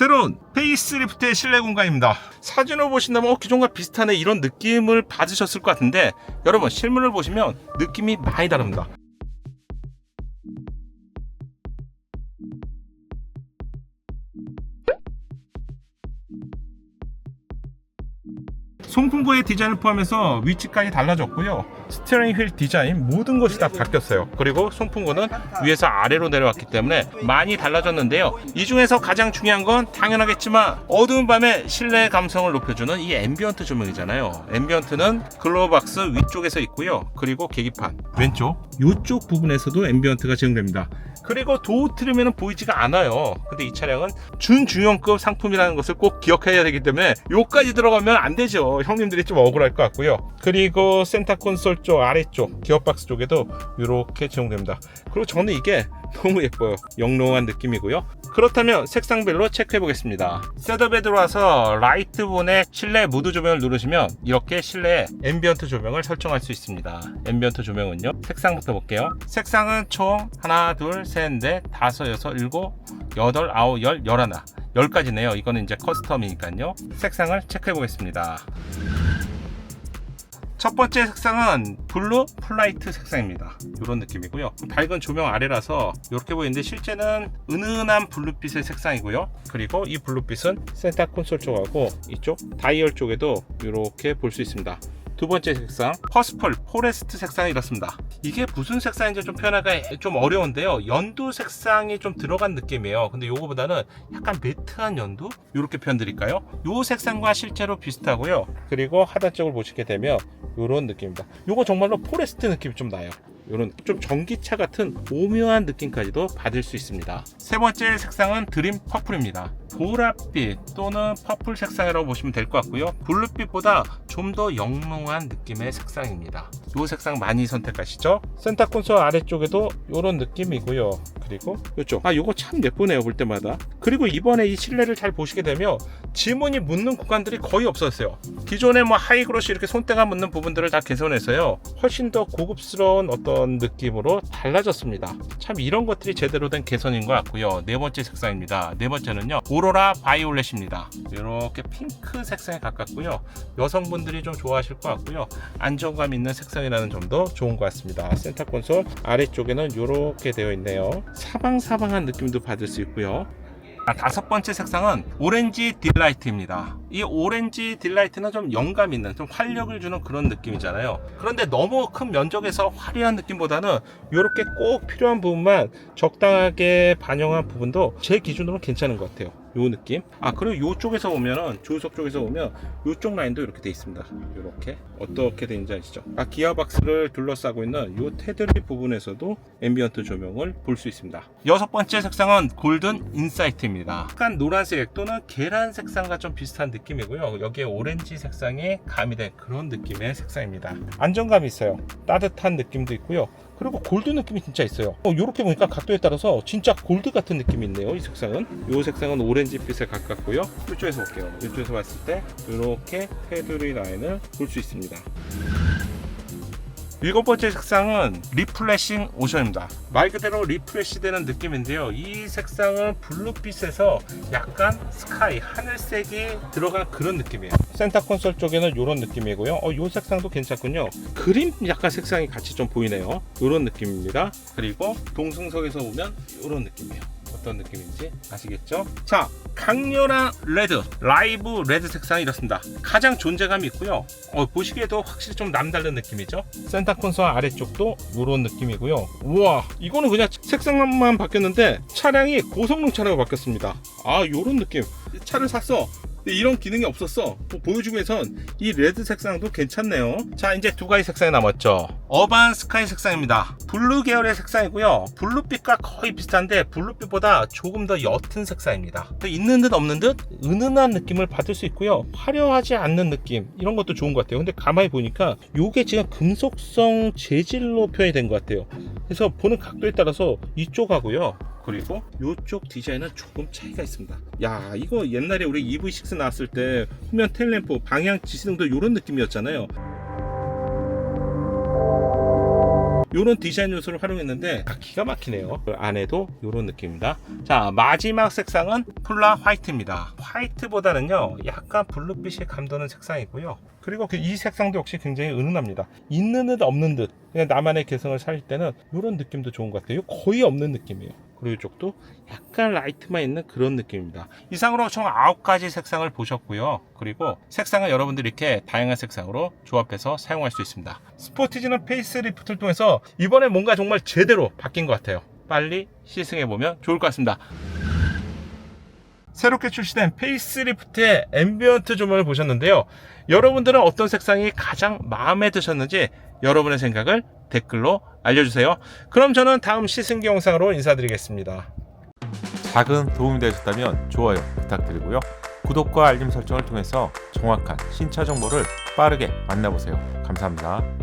새로운 페이스리프트의 실내 공간입니다. 사진을 보신다면 어, 기존과 비슷하네 이런 느낌을 받으셨을 것 같은데 여러분 실물을 보시면 느낌이 많이 다릅니다. 송풍구의 디자인을 포함해서 위치까지 달라졌고요. 스티어링 휠 디자인 모든 것이 다 바뀌었어요. 그리고 송풍구는 위에서 아래로 내려왔기 때문에 많이 달라졌는데요. 이 중에서 가장 중요한 건 당연하겠지만 어두운 밤에 실내 감성을 높여주는 이 앰비언트 조명이잖아요. 앰비언트는 글로우박스 위쪽에서 있고요. 그리고 계기판 왼쪽 이쪽 부분에서도 앰비언트가 제공됩니다. 그리고 도어 트림에는 보이지가 않아요. 근데 이 차량은 준중형급 상품이라는 것을 꼭 기억해야 되기 때문에 요까지 들어가면 안 되죠. 형님들이 좀 억울할 것 같고요. 그리고 센터 콘솔 쪽 아래쪽 기어박스 쪽에도 이렇게 제공됩니다. 그리고 저는 이게 너무 예뻐요. 영롱한 느낌이고요. 그렇다면 색상별로 체크해 보겠습니다. 셋업에 들어와서 라이트 본의 실내 무드 조명을 누르시면 이렇게 실내에 앰비언트 조명을 설정할 수 있습니다. 앰비언트 조명은요. 색상부터 볼게요. 색상은 총 하나, 둘, 셋, 넷, 다섯, 여섯, 일곱, 여덟, 아홉, 열, 열하나. 열가지네요 이거는 이제 커스텀이니까요. 색상을 체크해 보겠습니다. 첫 번째 색상은 블루 플라이트 색상입니다. 이런 느낌이고요. 밝은 조명 아래라서 이렇게 보이는데 실제는 은은한 블루빛의 색상이고요. 그리고 이 블루빛은 센터 콘솔 쪽하고 이쪽 다이얼 쪽에도 이렇게 볼 수 있습니다. 두 번째 색상 퍼스펄 포레스트 색상이 이렇습니다. 이게 무슨 색상인지 좀 표현하기가 좀 어려운데요. 연두 색상이 좀 들어간 느낌이에요. 근데 요거보다는 약간 매트한 연두 이렇게 표현 드릴까요? 요 색상과 실제로 비슷하고요. 그리고 하단 쪽을 보시게 되면 이런 느낌입니다. 요거 정말로 포레스트 느낌이 좀 나요. 이런 좀 전기차 같은 오묘한 느낌까지도 받을 수 있습니다. 세 번째 색상은 드림 퍼플입니다. 보랏빛 또는 퍼플 색상이라고 보시면 될 것 같고요. 블루빛보다 좀 더 영롱한 느낌의 색상입니다. 이 색상 많이 선택하시죠. 센터 콘솔 아래쪽에도 이런 느낌이고요. 그리고 이쪽 아 이거 참 예쁘네요 볼 때마다. 그리고 이번에 이 실내를 잘 보시게 되면 지문이 묻는 구간들이 거의 없었어요. 기존에 뭐 하이그로시 이렇게 손때가 묻는 부분들을 다 개선해서요. 훨씬 더 고급스러운 어떤 느낌으로 달라졌습니다. 참 이런 것들이 제대로 된 개선인 것 같고요. 네 번째 색상입니다. 네 번째는요. 오로라 바이올렛입니다. 이렇게 핑크 색상에 가깝고요. 여성분들이 좀 좋아하실 것 같고요. 안정감 있는 색상이라는 점도 좋은 것 같습니다. 센터 콘솔 아래쪽에는 이렇게 되어 있네요. 사방사방한 느낌도 받을 수 있고요. 아, 다섯 번째 색상은 오렌지 딜라이트입니다. 이 오렌지 딜라이트는 좀 영감 있는, 좀 활력을 주는 그런 느낌이잖아요. 그런데 너무 큰 면적에서 화려한 느낌보다는 이렇게 꼭 필요한 부분만 적당하게 반영한 부분도 제 기준으로는 괜찮은 것 같아요. 요 느낌. 아 그리고 요쪽에서 보면은 조수석 쪽에서 보면 요쪽 라인도 이렇게 돼 있습니다. 이렇게 어떻게 되는지 아시죠? 아 기어박스를 둘러싸고 있는 요 테두리 부분에서도 앰비언트 조명을 볼 수 있습니다. 여섯 번째 색상은 골든 인사이트입니다. 약간 노란색 또는 계란 색상과 좀 비슷한 느낌 이고요. 여기에 오렌지 색상이 가미된 그런 느낌의 색상입니다. 안정감이 있어요. 따뜻한 느낌도 있고요. 그리고 골드 느낌이 진짜 있어요. 어, 이렇게 보니까 각도에 따라서 진짜 골드 같은 느낌이 있네요. 이 색상은. 이 색상은 오렌지빛에 가깝고요. 이쪽에서 볼게요. 이쪽에서 봤을 때 이렇게 테두리 라인을 볼 수 있습니다. 일곱 번째 색상은 리플래싱 오션입니다. 말 그대로 리프레시 되는 느낌인데요. 이 색상은 블루빛에서 약간 스카이, 하늘색이 들어간 그런 느낌이에요. 센터 콘솔 쪽에는 이런 느낌이고요. 어, 이 색상도 괜찮군요. 그림 약간 색상이 같이 좀 보이네요. 이런 느낌입니다. 그리고 동승석에서 보면 이런 느낌이에요. 어떤 느낌인지 아시겠죠? 자, 강렬한 레드, 라이브 레드 색상이 이렇습니다. 가장 존재감이 있고요. 어, 보시기에도 확실히 좀 남다른 느낌이죠? 센터 콘솔 아래쪽도 이런 느낌이고요. 우와, 이거는 그냥 색상만 바뀌었는데 차량이 고성능 차량으로 바뀌었습니다. 아, 이런 느낌. 차를 샀어. 이런 기능이 없었어. 뭐 보여주고 해선 이 레드 색상도 괜찮네요. 자, 이제 두 가지 색상이 남았죠. 어반 스카이 색상입니다. 블루 계열의 색상이고요. 블루빛과 거의 비슷한데 블루빛보다 조금 더 옅은 색상입니다. 있는 듯 없는 듯 은은한 느낌을 받을 수 있고요. 화려하지 않는 느낌 이런 것도 좋은 것 같아요. 근데 가만히 보니까 이게 지금 금속성 재질로 표현이 된 것 같아요. 그래서 보는 각도에 따라서 이쪽하고요. 그리고 이쪽 디자인은 조금 차이가 있습니다. 야, 이거 옛날에 우리 EV6 나왔을 때 후면 테일램프, 방향 지시등도 이런 느낌이었잖아요. 이런 디자인 요소를 활용했는데 아, 기가 막히네요. 그 안에도 이런 느낌입니다. 자 마지막 색상은 폴라 화이트입니다. 화이트보다는요 약간 블루빛이 감도는 색상이고요. 그리고 그이 색상도 역시 굉장히 은은합니다. 있는 듯 없는 듯 그냥 나만의 개성을 살릴 때는 이런 느낌도 좋은 것 같아요. 거의 없는 느낌이에요. 그리고 이쪽도 약간 라이트만 있는 그런 느낌입니다. 이상으로 총 9가지 색상을 보셨고요. 그리고 색상을 여러분들이 이렇게 다양한 색상으로 조합해서 사용할 수 있습니다. 스포티지는 페이스리프트를 통해서 이번에 뭔가 정말 제대로 바뀐 것 같아요. 빨리 시승해보면 좋을 것 같습니다. 새롭게 출시된 페이스리프트의 앰비언트 조명을 보셨는데요. 여러분들은 어떤 색상이 가장 마음에 드셨는지 여러분의 생각을 댓글로 알려주세요. 그럼 저는 다음 시승기 영상으로 인사드리겠습니다. 작은 도움이 되셨다면 좋아요 부탁드리고요. 구독과 알림 설정을 통해서 정확한 신차 정보를 빠르게 만나보세요. 감사합니다.